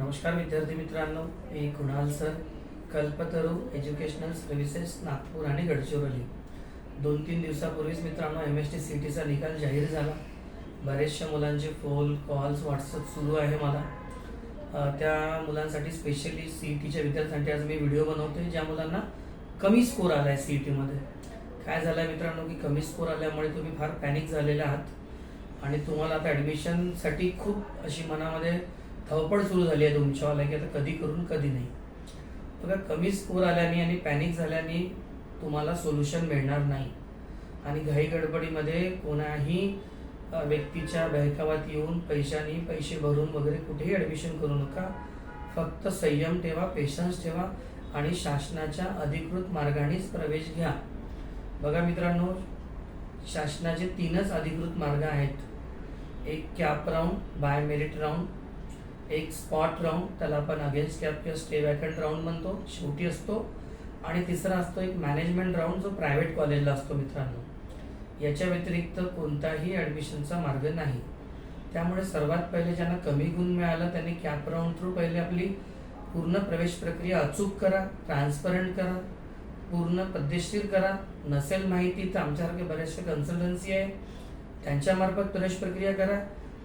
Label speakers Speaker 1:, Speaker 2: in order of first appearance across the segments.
Speaker 1: नमस्कार विद्यार्थी मित्रांनो मी Kunal sir Kalpataru educational services Nagpur आणि गडचिरोली. दोन तीन दिवसापूर्वीच मित्रांनो एम एस टी सी टीचा निकाल जाहीर झाला. बरेचशा मुलांचे फोन कॉल्स व्हॉट्सअप सुरू आहे मला. त्या मुलांसाठी स्पेशली सी ई टीच्या विद्यार्थ्यांसाठी आज मी व्हिडिओ बनवते ज्या मुलांना कमी स्कोर आला आहे सी ई टीमध्ये काय झालं आहे मित्रांनो की कमी स्कोर आल्यामुळे तुम्ही फार पॅनिक झालेले आहात. आणि तुम्हाला आता ॲडमिशनसाठी खूप अशी मनामध्ये धावपळ सुरू झाली आहे तुमच्यावाला की आता कधी करून कधी नाही. बघा कमी स्कोर आल्याने आणि पॅनिक झाल्याने तुम्हाला सोल्युशन मिळणार नाही. आणि घाई गडबडीमध्ये कोणाही व्यक्तीच्या बहकावात येऊन पैशानी पैसे भरून वगैरे कुठेही ॲडमिशन करू नका. फक्त संयम ठेवा पेशन्स ठेवा आणि शासनाच्या अधिकृत मार्गानेच प्रवेश घ्या. बघा मित्रांनो शासनाचे तीनच अधिकृत मार्ग आहेत. एक CAP round by merit round एक स्पॉट राऊंड त्याला आपण अगेन्स्ट कॅप किंवा स्टे वॅकंट राऊंड म्हणतो शेवटी असतो. आणि तिसरा असतो एक मॅनेजमेंट राऊंड जो प्रायव्हेट कॉलेजला असतो मित्रांनो. याच्या व्यतिरिक्त कोणताही ॲडमिशनचा मार्ग नाही. त्यामुळे सर्वात पहिले ज्यांना कमी गुण मिळालं त्यांनी कॅप राऊंड थ्रू पहिले आपली पूर्ण प्रवेश प्रक्रिया अचूक करा ट्रान्सपरंट करा पूर्ण पद्धतशीर करा. नसेल माहिती तर आमच्यासारखे बरेचसे कन्सल्टन्सी आहे. त्यांच्यामार्फत प्रवेश प्रक्रिया करा.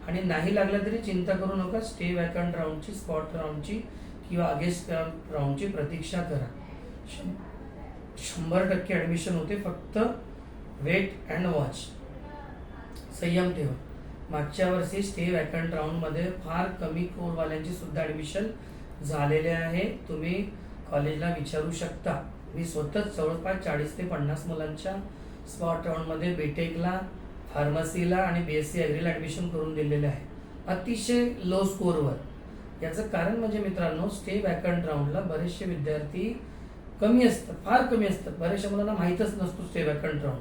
Speaker 1: आणि नाही लागलं तरी चिंता करू नका स्टे वॅकंट राऊंडची स्पॉट राऊंडची किंवा अगेन्स्ट राऊंडची प्रतीक्षा करा. शंभर टक्के ॲडमिशन होते फक्त वेट अँड वॉच संयम ठेवा. मागच्या वर्षी स्टे वॅकंट राऊंडमध्ये फार कमी कोरवाल्यांची सुद्धा ॲडमिशन झालेले आहे. तुम्ही कॉलेजला विचारू शकता. मी स्वतःच जवळपास चाळीस ते पन्नास मुलांच्या स्पॉट राऊंडमध्ये बीटेकला फार्मसीला आणि बी एस सी ॲग्रीला ॲडमिशन करून दिलेले आहे. अतिशय लो स्कोअरवर याचं कारण म्हणजे मित्रांनो स्टे वॅकंट राऊंडला बरेचसे विद्यार्थी कमी असतात फार कमी असतात. बऱ्याचशा मुलांना माहीतच नसतो स्टे वॅकंट राऊंड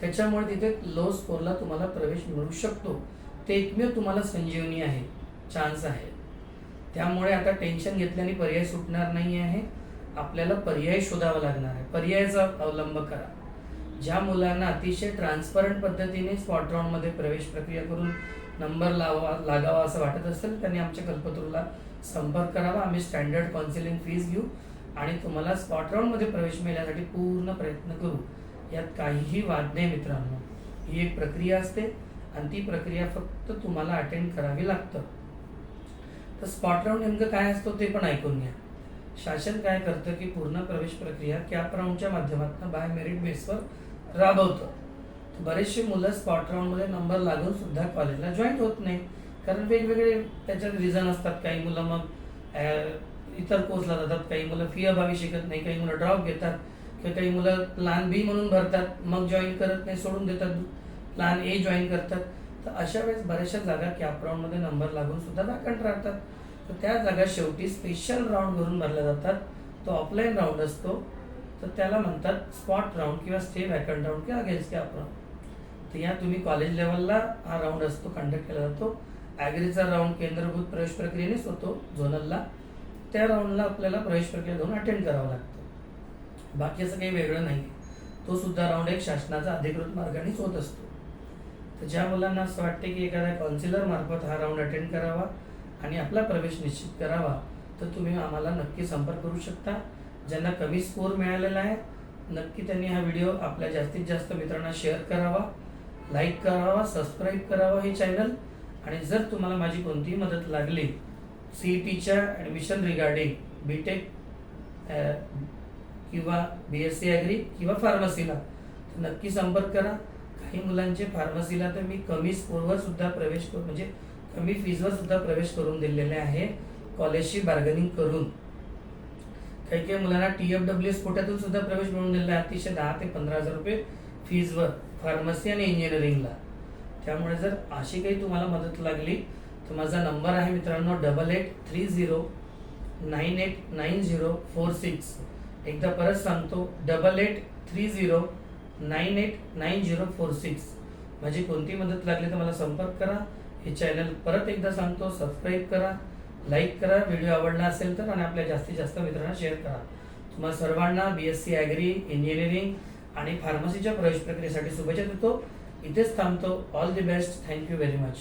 Speaker 1: त्याच्यामुळे तिथे लो स्कोरला तुम्हाला प्रवेश मिळू शकतो. ते एकमेव तुम्हाला संजीवनी आहे चान्स आहे. त्यामुळे आता टेन्शन घेतल्याने पर्याय सुटणार नाही आहे आपल्याला पर्याय शोधावा लागणार आहे. पर्यायाचा अवलंब करा. ज्या मुलांना अतिशय ट्रान्सपरंट पद्धतीने स्पॉट राऊंडमध्ये प्रवेश प्रक्रिया करून नंबर लावा लागावा असं वाटत असेल त्यांनी आमच्या कल्पतरूला संपर्क करावा. आम्ही स्टँडर्ड काउन्सिलिंग फीज घेऊ आणि तुम्हाला स्पॉट राऊंडमध्ये प्रवेश मिळण्यासाठी पूर्ण प्रयत्न करू. यात काहीही वाद नाही मित्रांनो. ही एक प्रक्रिया असते आणि ती प्रक्रिया फक्त तुम्हाला अटेंड करावी लागतं. तर स्पॉट राऊंड नेमकं काय असतं ते पण ऐकून घ्या. शासन काय करतं की पूर्ण प्रवेश प्रक्रिया कॅप राऊंडच्या माध्यमातून बाय मेरिट बेसवर राबवतं. बरेचसे मुलं स्पॉट राऊंडमध्ये नंबर लागून सुद्धा कॉलेजला जॉईन होत नाही. कारण वेगवेगळे त्याच्यात रिझन असतात. काही मुलं मग इतर कोर्सला जातात. काही मुलं फी अभावी शिकत नाही. काही मुलं ड्रॉप घेतात. किंवा काही मुलं प्लान बी म्हणून भरतात. मग जॉईन करत नाही सोडून देतात. प्लान ए जॉईन करतात. तर अशा वेळेस बऱ्याचशा जागा कॅप राऊंडमध्ये नंबर लागून सुद्धा वॅकंट राहतात. तर त्या जागा शेवटी स्पेशल राऊंड भरून भरल्या जातात. तो ऑफलाईन राऊंड असतो. तर त्याला म्हणतात स्पॉट राऊंड किंवा स्टे वॅकंट राऊंड किंवा अगेन्स्ट कॅप राऊंड तर या तुम्ही कॉलेज लेवलला हा राऊंड असतो कंडक्ट केला जातो. ॲग्रीचा राऊंड केंद्रभूत प्रवेश प्रक्रियेनेच होतो झोनलला त्या राऊंडला आपल्याला प्रवेश प्रक्रिया घेऊन अटेंड करावं लागतं. बाकी असं काही वेगळं नाही. तो सुद्धा राऊंड एक शासनाचा अधिकृत मार्गानेच होत असतो. तर ज्या मुलांना असं वाटते की एखाद्या काउन्सिलर मार्फत हा राऊंड अटेंड करावा आणि आपला प्रवेश निश्चित करावा तर तुम्ही आम्हाला नक्की संपर्क करू शकता. ज्यांना कमी स्कोअर मिळालेला आहे नक्की त्यांनी हा व्हिडिओ आपल्या जास्तीत जास्त मित्रांना शेअर करावा लाईक करावा सबस्क्राईब करावा हे चॅनल. आणि जर तुम्हाला माझी कोणतीही मदत लागली सी ई टीच्या ॲडमिशन रिगार्डिंग बी टेक किंवा बी एस सी ॲग्री किंवा फार्मसीला तर नक्की संपर्क करा. काही मुलांचे फार्मसीला तर मी कमी स्कोरवर सुद्धा प्रवेश करू म्हणजे कमी फीजवर सुद्धा प्रवेश करून दिलेले आहे. कॉलेजशी बार्गनिंग करून. काही काही मुलांना टी एफ डब्ल्यू एस कोट्यातून सुद्धा प्रवेश मिळून दिलेला आहे अतिशय दहा ते पंधरा हजार रुपये फीजवर फार्मसी आणि इंजिनिअरिंगला त्यामुळे जर अशी काही तुम्हाला मदत लागली तर माझा नंबर आहे मित्रांनो double eight three zero nine eight nine zero four six एकदा परत सांगतो double eight three zero nine eight nine zero four six माझी कोणती मदत लागली तर मला संपर्क करा. हे चॅनल परत एकदा सांगतो सबस्क्राईब करा. लाईक करा व्हिडिओ आवडला असेल तर आणि आपल्या जास्तीत जास्त मित्रांना शेअर करा. तुम्हाला सर्वांना B S C agri engineering आणि फार्मसीच्या प्रवेश प्रक्रियेसाठी शुभेच्छा देतो. इथेच थांबतो. All the best thank you very much